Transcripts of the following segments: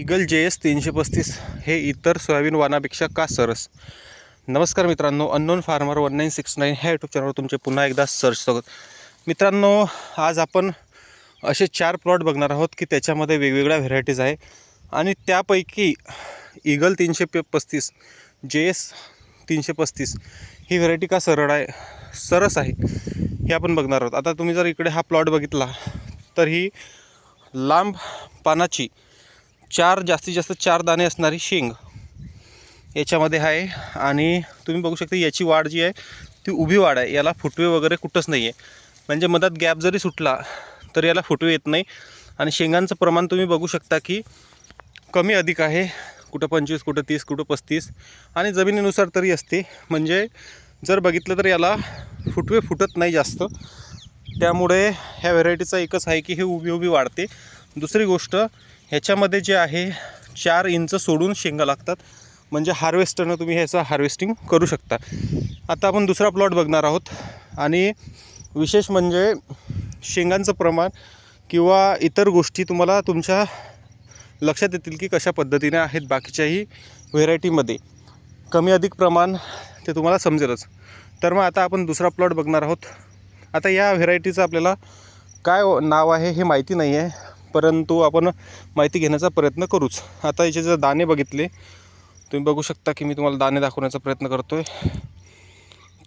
Eagle जे S तीनशे पस्तीस हे इतर सोयाबीन वाणापेक्षा का सरस? नमस्कार मित्रांनो unknown farmer one nine six nine ह्या यूट्यूब चॅनलवर तुमचे पुन्हा एकदा सर्च स्वागत. मित्रांनो आज आपण असे चार प्लॉट बघणार आहोत की त्याच्यामध्ये वेगवेगळ्या व्हेरायटीज आहे आणि त्यापैकी इगल तीनशे प पस्तीस जे एस तीनशे पस्तीस ही व्हेरायटी का सरळ आहे सरस आहे हे आपण बघणार आहोत. आता तुम्ही जर इकडे हा प्लॉट बघितला तर ही लांब पानाची चार जास्तीत जास्त चार दाणे असणारी शेंग याच्यामध्ये आहे. आणि तुम्ही बघू शकता याची वाढ जी आहे ती उभी वाढ आहे. याला फुटवे वगैरे कुठंच नाही आहे म्हणजे मधात गॅप जरी सुटला तर याला फुटवे येत नाही. आणि शेंगांचं प्रमाण तुम्ही बघू शकता की कमी अधिक आहे. कुठं पंचवीस कुठं तीस कुठं पस्तीस. आणि जमिनीनुसार तरी असते. म्हणजे जर बघितलं तर याला फुटवे फुटत नाही जास्त. त्यामुळे ह्या व्हेरायटीचा एकच आहे की हे उभी उभी वाढते. दुसरी गोष्ट ह्याच्यामध्ये जे आहे चार इंच सोडून शेंगा लागतात. म्हणजे हार्वेस्टरनं तुम्ही ह्याचं हार्वेस्टिंग करू शकता. आता आपण दुसरा प्लॉट बघणार आहोत. आणि विशेष म्हणजे शेंगांचं प्रमाण किंवा इतर गोष्टी तुम्हाला तुमच्या लक्षात येतील की कशा पद्धतीने आहेत बाकीच्याही व्हेरायटीमध्ये. कमी अधिक प्रमाण ते तुम्हाला समजेलच. तर मग आता आपण दुसरा प्लॉट बघणार आहोत. आता या व्हेरायटीचं आपल्याला काय नाव आहे हे माहिती नाही आहे परंतु आपण माहिती घेण्याचा प्रयत्न करूच. आता याचे जर दाणे बघितले तुम्ही बघू शकता की मी तुम्हाला दाणे दाखवण्याचा प्रयत्न करतो आहे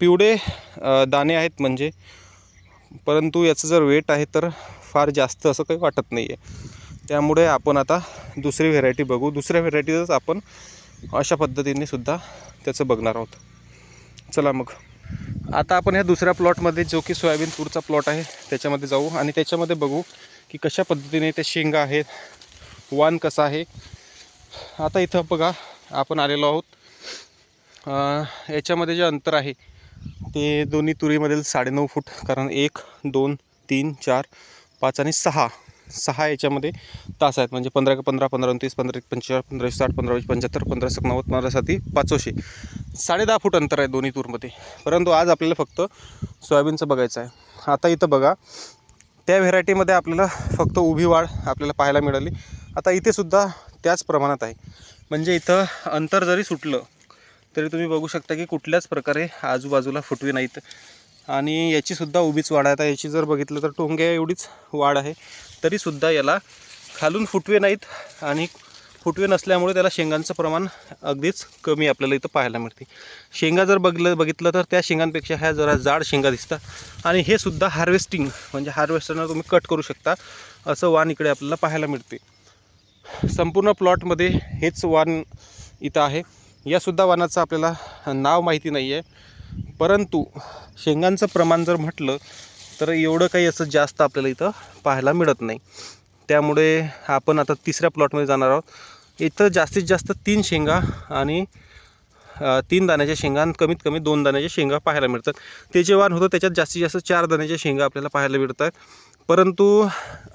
पिवळे दाणे आहेत म्हणजे परंतु याचं जर वेट आहे तर फार जास्त असं काही वाटत नाही आहे त्यामुळे आपण आता दुसरी व्हेरायटी बघू. दुसऱ्या व्हेरायटीचंच आपण अशा पद्धतीने सुद्धा त्याचं बघणार आहोत. चला मग. आता आपण ह्या दुसऱ्या प्लॉटमध्ये जो की सोयाबीन तूरचा प्लॉट आहे त्याच्यामध्ये जाऊ आणि त्याच्यामध्ये बघू की कशा पद्धतीने ते शेंगा आहेत वाण कसं आहे. आता इथं बघा आपण आलेलो आहोत. याच्यामध्ये जे अंतर आहे ते दोन्ही तुरीमधील साडेनऊ फूट कारण एक दोन तीन चार पाच आणि सहा सहा याच्यामध्ये तास आहेत. म्हणजे पंधरा पंधरा पंधरा तीस पंधरा एक पंचेचाळीस पंधरा साठ पंधरा वीस पंच्याहत्तर पंधरा नव्वद पंधरा साती पाचशे. साडे दहा फूट अंतर आहे दोन्ही तूरमध्ये. परंतु आज आपल्याला फक्त सोयाबीनचं बघायचं आहे. आता इथं बघा त्या व्हेरायटीमध्ये आपल्याला फक्त उभी वाढ आपल्याला पाहायला मिळाली. आता इथेसुद्धा त्याच प्रमाणात आहे. म्हणजे इथं अंतर जरी सुटलं तरी तुम्ही बघू शकता की कुठल्याच प्रकारे आजूबाजूला फुटवी नाहीत. आणि याचीसुद्धा उभीच वाढ आहे. आता याची जर बघितलं तर टोंग्या एवढीच वाढ आहे तरीसुद्धा याला खालून फुटवे नाहीत आणि फुटवे नसल्यामुळे त्याला शेंगांचं प्रमाण अगदीच कमी आपल्याला इथं पाहायला मिळते. शेंगा जर बघलं बघितलं तर त्या शेंगांपेक्षा ह्या जरा जाड शेंगा दिसतात. आणि हे सुद्धा हार्वेस्टिंग म्हणजे हार्वेस्टरनं तुम्ही कट करू शकता असं वाण इकडे आपल्याला पाहायला मिळते. संपूर्ण प्लॉटमध्ये हेच वाण इथं आहे. यासुद्धा वाणाचं आपल्याला नाव माहिती नाही आहे परंतु शेंगांचं प्रमाण जर म्हटलं तर एवढं काही असं जास्त आपल्याला इथं पाहायला मिळत नाही. त्यामुळे आपण आता तिसऱ्या प्लॉटमध्ये जाणार आहोत. इथं जास्तीत जास्त तीन शेंगा आणि तीन दाण्याच्या शेंगा आणि कमीत कमी दोन दाण्याच्या शेंगा पाहायला मिळतात. ते जे वाण होतं त्याच्यात जास्तीत जास्त चार दाण्याच्या शेंगा आपल्याला पाहायला मिळतात. परंतु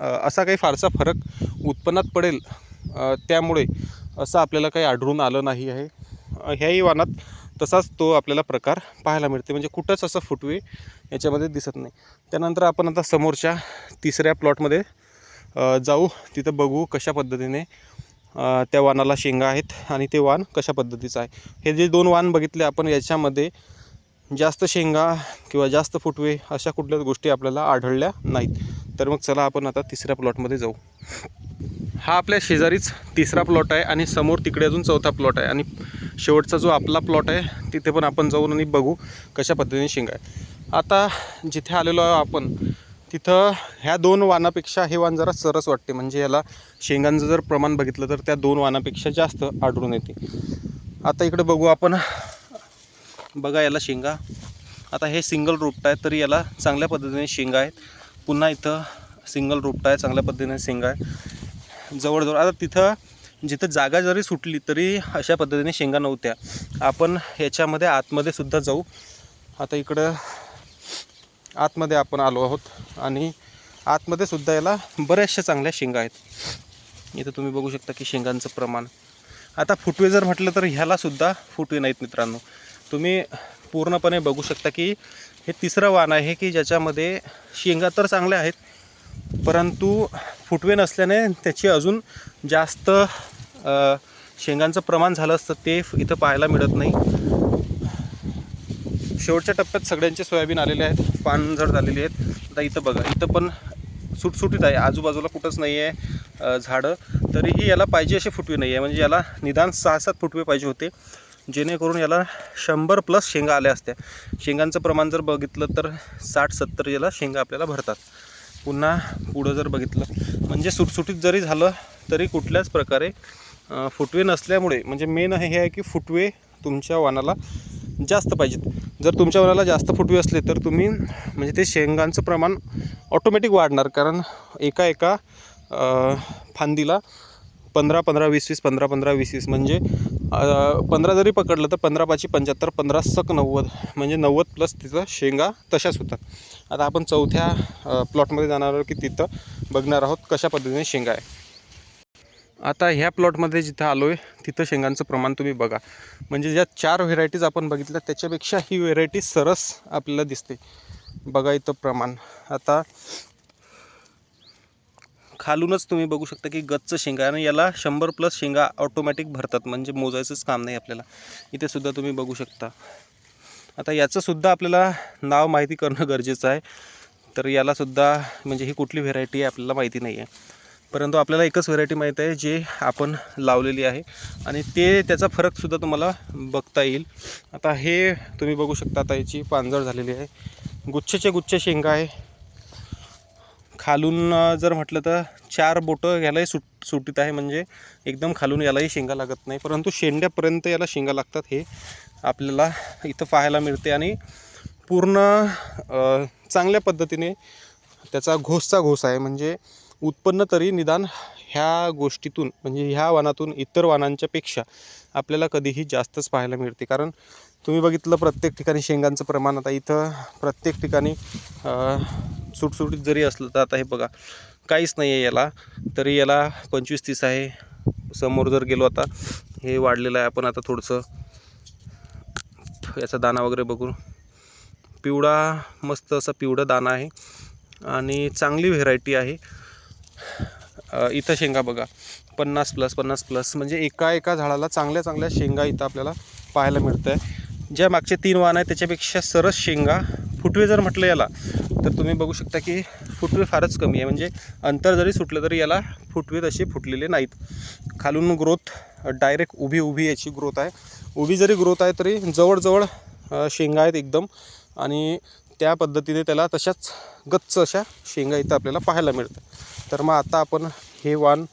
असा काही फारसा फरक उत्पन्नात पडेल त्यामुळे असं आपल्याला काही आढळून आलं नाही आहे. ह्याही वाणात तसाच तो आपल्याला प्रकार पाहायला मिळते. म्हणजे कुठंच असं फुटवे याच्यामध्ये दिसत नाही. त्यानंतर आपण आता समोरच्या तिसऱ्या प्लॉटमध्ये जाऊ. तिथं बघू कशा पद्धतीने त्या वानाला शेंगा आहेत आणि ते वाण कशा पद्धतीचं आहे. हे जे दोन वाण बघितले आपण याच्यामध्ये जास्त शेंगा किंवा जास्त फुटवे अशा कुठल्याच गोष्टी आपल्याला आढळल्या नाहीत. तर मग चला आपण आता तिसऱ्या प्लॉटमध्ये जाऊ. हा आपल्या शेजारीच तिसरा प्लॉट आहे आणि समोर तिकडे अजून चौथा प्लॉट आहे आणि शेवटचा जो आपला प्लॉट आहे तिथे पण आपण जाऊन आणि बघू कशा पद्धतीने शेंगा आहे आता जिथे आलेलो आहे आपण तिथं ह्या दोन वानापेक्षा हे वाण जरा सरस वाटते. म्हणजे याला शेंगांचं जर प्रमाण बघितलं तर त्या दोन वानापेक्षा जास्त आढळून येते. आता इकडे बघू आपण. बघा याला शेंगा. आता हे सिंगल रोपट आहे तरी याला चांगल्या पद्धतीने शेंगा आहेत. पुन्हा इथं सिंगल रोपट आहे चांगल्या पद्धतीने शेंगा आहे जवळजवळ आता तिथं जिथं जागा जरी सुटली तरी अशा पद्धतीने शेंगा नव्हत्या. आपण ह्याच्यामध्ये आतमध्ये सुद्धा जाऊ. आता इकडं आतमध्ये आपण आलो आहोत आणि आतमध्ये सुद्धा याला बऱ्याचशा चांगल्या शेंगा आहेत. इथं तुम्ही बघू शकता की शेंगांचं प्रमाण. आता फुटवे जर म्हटलं तर ह्यालासुद्धा फुटवे नाहीत मित्रांनो. तुम्ही पूर्णपणे बघू शकता की हे तिसरं वाण आहे की ज्याच्यामध्ये शेंगा तर चांगल्या आहेत परंतु फुटवे नसल्याने त्याची अजून जास्त शेंगांचं प्रमाण झालं असतं ते इथं पाहायला मिळत नाही. शेवटच्या टप्प्यात सगळ्यांचे सोयाबीन आलेले आहेत पानझड झालेली आहेत. आता इथं बघा इथं पण सुटसुटीत आहे आजूबाजूला कुठंच नाही आहे झाडं. तरीही याला पाहिजे असे फुटवे नाही आहे म्हणजे याला निदान सहा सात फुटवे पाहिजे होते. जेणेकरून याला शंभर प्लस शेंगा आल्या असत्या. शेंगांचं प्रमाण जर बघितलं तर साठ सत्तर याला शेंगा आपल्याला भरतात. पुन्हा पुढं जर बघितलं म्हणजे सुटसुटीत जरी झालं तरी कुठल्याच प्रकारे फुटवे नसल्यामुळे म्हणजे मेन हे आहे की फुटवे तुमच्या वाणाला जास्त पाहिजेत. जर तुमच्या वनाला जास्त फुटवे असले तर तुम्ही म्हणजे ते शेंगांचं प्रमाण ऑटोमॅटिक वाढणार. कारण एका एका फांदीला पंधरा पंधरा वीस वीस पंधरा पंधरा वीस वीस म्हणजे पंधरा जरी पकडलं तर पंधरा पाची पंच्याहत्तर पंधरा सक नव्वद म्हणजे नव्वद प्लस तिथं शेंगा तशाच होतात. आता आपण चौथ्या प्लॉटमध्ये जाणार आहोत की तिथं बघणार आहोत कशा पद्धतीने शेंगा आहे. आता ह्या प्लॉटमध्ये जिथं आलो आहे तिथं शेंगांचं प्रमाण तुम्ही बघा. म्हणजे ज्या चार व्हेरायटीज आपण बघितल्या त्याच्यापेक्षा ही व्हेरायटी सरस आपल्याला दिसते. बघा इथं प्रमाण. आता खालूनच तुम्ही बघू शकता की गच्च शेंगा आणि याला शंभर प्लस शेंगा ऑटोमॅटिक भरतात. म्हणजे मोजायचंच काम नाही आपल्याला. इथे सुद्धा तुम्ही बघू शकता. आता याचंसुद्धा आपल्याला नाव माहिती करणं गरजेचं आहे. तर यालासुद्धा म्हणजे ही कुठली व्हेरायटी आहे आपल्याला माहिती नाही आहे परंतु आपल्याला एकच व्हरायटी माहीत आहे जे आपण लावलेली आहे. आणि ते त्याचा फरकसुद्धा तुम्हाला बघता येईल. आता हे तुम्ही बघू शकता आता याची पानझड झालेली आहे. गुच्छचे गुच्छ शेंगा आहे. खालून जर म्हटलं तर चार बोटं यालाही सुट सुटीत आहे. म्हणजे एकदम खालून यालाही शेंगा लागत नाही. परंतु शेंड्यापर्यंत याला शेंगा लागतात हे आपल्याला इथं पाहायला मिळते. आणि पूर्ण चांगल्या पद्धतीने त्याचा घोसचा घोस आहे. म्हणजे उत्पन्न तरी निदान ह्या गोष्टीतून म्हणजे ह्या वानातून इतर वाणांच्यापेक्षा आपल्याला कधीही जास्तच पाहायला मिळते. कारण तुम्ही बघितलं प्रत्येक ठिकाणी शेंगांचं प्रमाण आता इथं प्रत्येक ठिकाणी सुटसुटीत जरी असलं तर आता हे बघा काहीच नाही आहे याला. तरी याला पंचवीस तीस आहे. समोर जर गेलो आता हे वाढलेलं आहे. आपण आता थोडंसं याचा दाना वगैरे बघून. पिवळा मस्त असा पिवळा दाना आहे. आणि चांगली व्हेरायटी आहे. इथं शेंगा बघा. पन्नास प्लस पन्नास प्लस म्हणजे एका एका झाडाला चांगल्या चांगल्या शेंगा इथं आपल्याला पाहायला मिळतं आहे ज्या मागचे तीन वाण आहे त्याच्यापेक्षा सरस शेंगा फुटवे जर म्हटलं याला तर तुम्ही बघू शकता की फुटवे फारच कमी आहे. म्हणजे अंतर जरी सुटलं तरी याला फुटवे तसे फुटलेले नाहीत. खालून ग्रोथ डायरेक्ट उभी उभी याची ग्रोथ आहे. उभी जरी ग्रोथ आहे तरी जवळजवळ शेंगा आहेत एकदम. आणि त्या पद्धतीने त्याला तशाच गच्च अशा शेंगा इथं आपल्याला पाहायला मिळतं तर मग आता आपण हे वाण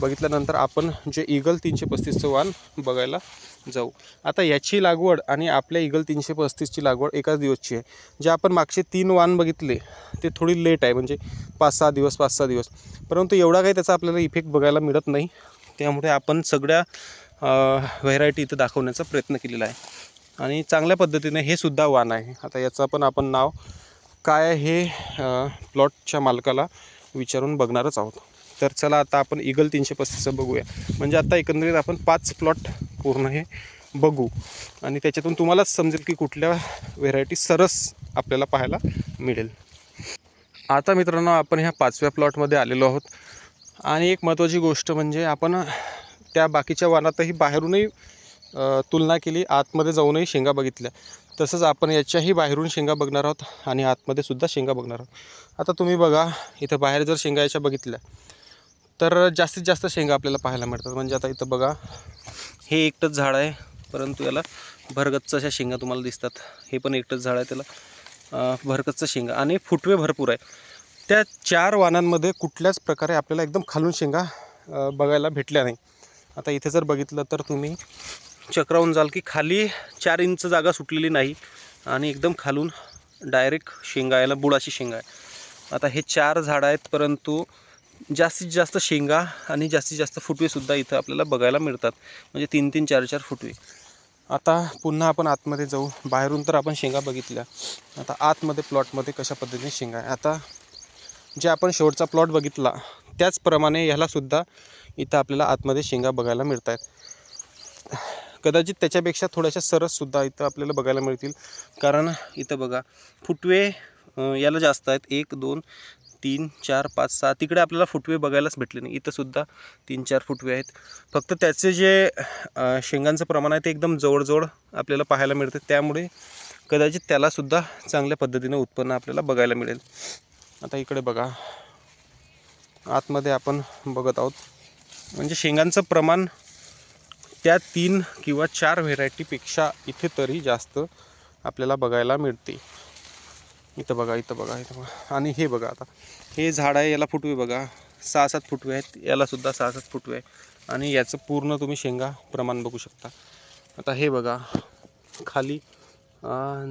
बघितल्यानंतर आपण जे इगल तीनशे पस्तीसचं वाण बघायला जाऊ. आता याची लागवड आणि आपल्या इगल तीनशे पस्तीसची लागवड एकाच दिवसची आहे. जे आपण मागचे तीन वाण बघितले ते थोडी लेट आहे म्हणजे पाच सहा दिवस पाच सहा दिवस. परंतु एवढा काही त्याचा आपल्याला इफेक्ट बघायला मिळत नाही. त्यामुळे आपण सगळ्या व्हेरायटी इथं दाखवण्याचा प्रयत्न केलेला आहे. आणि चांगल्या पद्धतीने हे सुद्धा वाण आहे. आता याचं पण आपण नाव काय हे प्लॉटच्या मालकाला विचारून बघणारच आहोत. तर चला आता आपण इगल तीनशे पस्तीसचं बघूया. म्हणजे आता एकंदरीत आपण पाच प्लॉट पूर्ण हे बघू. आणि त्याच्यातून तुम्हालाच समजेल की कुठल्या व्हेरायटी सरस आपल्याला पाहायला मिळेल. आता मित्रांनो आपण ह्या पाचव्या प्लॉटमध्ये आलेलो आहोत. आणि एक महत्त्वाची गोष्ट म्हणजे आपण त्या बाकीच्या वानातही बाहेरूनही तुलना केली आतमध्ये जाऊनही शेंगा बघितल्या. तसंच आपण याच्याही बाहेरून शेंगा बघणार आहोत आणि आतमध्ये सुद्धा शेंगा बघणार आहोत. आता तुम्ही बघा इथं बाहेर जर शेंगा याच्या बघितल्या तर जास्तीत जास्त शेंगा आपल्याला पाहायला मिळतात. म्हणजे आता इथं बघा हे एकटंच झाड आहे परंतु याला भरगच्च अशा शेंगा तुम्हाला दिसतात. हे पण एकटंच झाड आहे त्याला. भरगच्च शेंगा आणि फुटवे भरपूर आहे. त्या चार वाणांमध्ये कुठल्याच प्रकारे आपल्याला एकदम खालून शेंगा बघायला भेटल्या नाही. आता इथे जर बघितलं तर तुम्ही चक्रावून जाल की खाली चार इंच जागा सुटलेली नाही आणि एकदम खालून डायरेक्ट शेंगा याला बुडाची शेंगा आहे. आता हे चार झाडं आहेत परंतु जास्तीत जास्त शेंगा आणि जास्तीत जास्त फुटवेसुद्धा इथं आपल्याला बघायला मिळतात. म्हणजे तीन तीन चार चार फुटवे. आता पुन्हा आपण आतमध्ये जाऊ. बाहेरून तर आपण शेंगा बघितल्या. आता आतमध्ये प्लॉटमध्ये कशा पद्धतीने शेंगा आहे? आता जे आपण शेवटचा प्लॉट बघितला त्याचप्रमाणे ह्यालासुद्धा इथं आपल्याला आतमध्ये शेंगा बघायला मिळत आहेत कदाचित त्याच्यापेक्षा थोड्याशा सरससुद्धा इथं आपल्याला बघायला मिळतील. कारण इथं बघा फुटवे याला जास्त आहेत. एक दोन तीन चार पाच सहा. तिकडे आपल्याला फुटवे बघायलाच भेटले नाही. इथंसुद्धा तीन चार फुटवे आहेत. फक्त त्याचे जे शेंगांचं प्रमाण आहे ते एकदम जवळजवळ आपल्याला पाहायला मिळते. त्यामुळे कदाचित त्यालासुद्धा चांगल्या पद्धतीने उत्पन्न आपल्याला बघायला मिळेल. आता इकडे बघा आतमध्ये आपण बघत आहोत. म्हणजे शेंगांचं प्रमाण त्या तीन किंवा चार व्हेरायटीपेक्षा इथे तरी जास्त आपल्याला बघायला मिळते. इथं बघा इथं बघा इथं बघा. आणि हे बघा आता. हे झाड आहे याला फुटवे बघा. सहा सात फुटवे आहेत. यालासुद्धा सहा सात फुटवे आहे आणि याचं पूर्ण तुम्ही शेंगा प्रमाण बघू शकता. आता हे बघा. खाली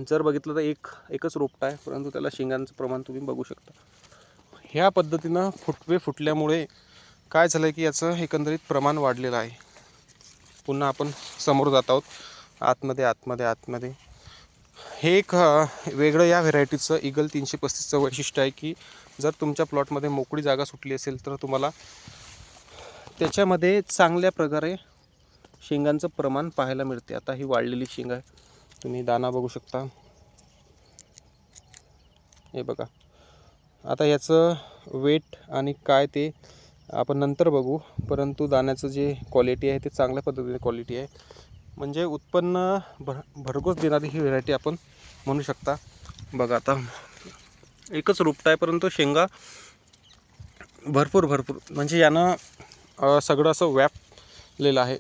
जर बघितलं तर एक एकच रोपटा आहे परंतु त्याला शेंगांचं प्रमाण तुम्ही बघू शकता. ह्या पद्धतीनं फुटवे फुटल्यामुळे काय झालं आहे की याचं एकंदरीत प्रमाण वाढलेलं आहे. पुन्हा आपण समोर जात आहोत. आतमध्ये आतमध्ये आतमध्ये. हे एक वेगळं या व्हेरायटीचं इगल तीनशे पस्तीसचं वैशिष्ट्य आहे की जर तुमच्या प्लॉटमध्ये मोकळी जागा सुटली असेल तर तुम्हाला त्याच्यामध्ये चांगल्या प्रकारे शेंगांचं प्रमाण पाहायला मिळते. आता ही वाढलेली शेंग आहे. तुम्ही दाना बघू शकता. हे बघा. आता याचं वेट आणि काय ते आपण नंतर बघू. परंतु दाण्याचं जे क्वालिटी आहे ते चांगल्या पद्धतीने क्वालिटी आहे. म्हणजे उत्पन्न भर भरघोस देणारी ही व्हेरायटी आपण म्हणू शकता. बघा आता एकच रोपटा आहे परंतु शेंगा भरपूर भरपूर. म्हणजे यानं सगळं असं व्यापलेलं आहे.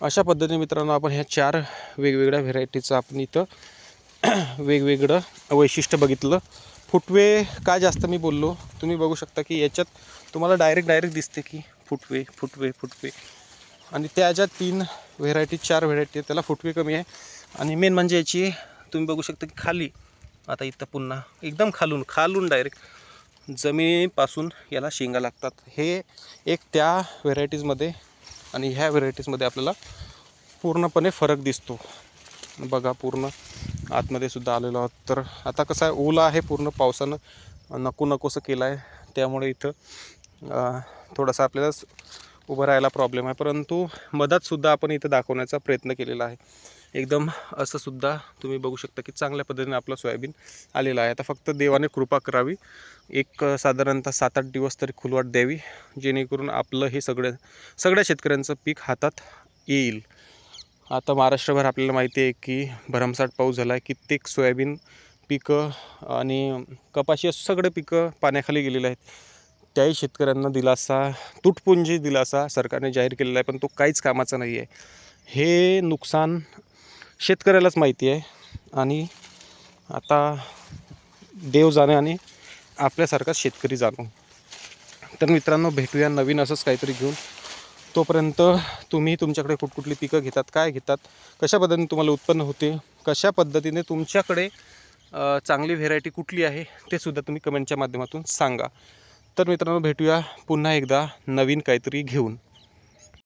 अशा पद्धतीने मित्रांनो आपण ह्या चार वेगवेगळ्या व्हेरायटीचं आपण इथं वेगवेगळं वैशिष्ट्य बघितलं. फुटवे का जास्त मी बोललो? तुम्ही बघू शकता की याच्यात तुम्हाला डायरेक्ट डायरेक्ट दिसते की फुटवे फुटवे फुटवे. आणि त्या ज्या तीन व्हेरायटी चार व्हेरायटी त्याला फुटवे कमी आहे. आणि मेन म्हणजे याची तुम्ही बघू शकता की खाली आता इथं पुन्हा एकदम खालून खालून डायरेक्ट जमिनीपासून याला शेंगा लागतात. हे एक त्या व्हेरायटीजमध्ये आणि ह्या व्हेरायटीजमध्ये आपल्याला पूर्णपणे फरक दिसतो. बघा पूर्ण. आतमध्ये सुद्धा आलेलो आहोत. तर आता कसं आहे ओला आहे पूर्ण पावसानं नको नकोसं केलं आहे त्यामुळे इथं थोडासा आपल्याला उभं राहायला प्रॉब्लेम आहे. परंतु मधातसुद्धा आपण इथं दाखवण्याचा प्रयत्न केलेला आहे. एकदम असं सुद्धा तुम्ही बघू शकता की चांगल्या पद्धतीने आपलं सोयाबीन आलेलं आहे. आता फक्त देवाने कृपा करावी. एक साधारणतः सात आठ दिवस तरी खुलवाट द्यावी जेणेकरून आपलं हे सगळं सगळ्या शेतकऱ्यांचं पीक हातात येईल. आता महाराष्ट्रभर आपल्याला माहिती आहे की भरमसाठ पाऊस झाला आहे कित्येक सोयाबीन पिकं आणि कपाशी असं सगळे पिकं पाण्याखाली गेलेले आहेत. त्याही शेतकऱ्यांना दिलासा तुटपुंजी दिलासा सरकारने जाहीर केलेला आहे पण तो काहीच कामाचा नाही आहे हे नुकसान शेतकऱ्यालाच माहिती आहे. आणि आता देव जाणे आणि आपल्यासारखा शेतकरी जाणो. तर मित्रांनो भेटूया नवीन असंच काहीतरी घेऊन. तोपर्यंत तुम्ही तुमच्याकडे कुठकुठली पिकं घेतात काय घेतात कशा पद्धतीने तुम्हाला उत्पन्न होते कशा पद्धतीने तुमच्याकडे चांगली व्हेरायटी कुठली आहे ते सुद्धा तुम्ही कमेंटच्या माध्यमातून सांगा. तर मित्रांनो भेटूया पुन्हा एकदा नवीन काहीतरी घेऊन.